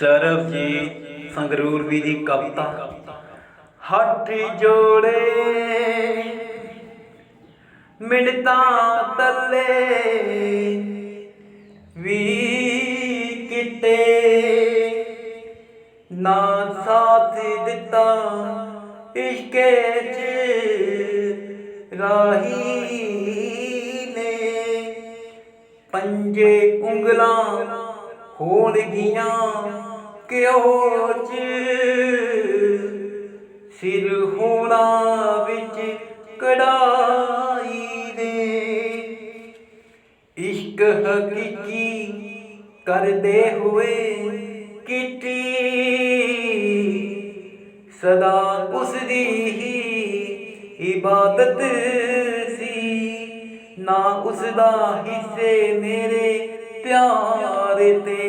ਸਰਬਜੀਤ ਸੰਗਰੂਰ ਵੀ ਦੀ ਕਵਿਤਾ। ਹੱਥ ਜੋੜੇ ਮਿੰਟਾਂ ਤੱਲੇ ਵੀ ਕਿਤੇ ਨਾ ਸਾਥ ਦਿੱਤਾ ਇਸ਼ਕੇ ਚ ਰਾਹੀ ਨੇ। ਪੰਜੇ ਉਂਗਲਾਂ ਹੋਣਗੀਆਂ ਕਿਉਂ ਚ? ਸਿਰ ਹੋਣਾ ਵਿੱਚ ਕੜਾਈ ਦੇ। ਇਸ਼ਕ ਹਕੀਕੀ ਕਰਦੇ ਹੋਏ ਕੀਤੀ ਸਦਾ ਉਸ ਦੀ ਹੀ ਇਬਾਦਤ ਸੀ। ਨਾ ਉਸ ਦਾ ਹਿੱਸੇ ਮੇਰੇ ਪਿਆਰ ঘরেতে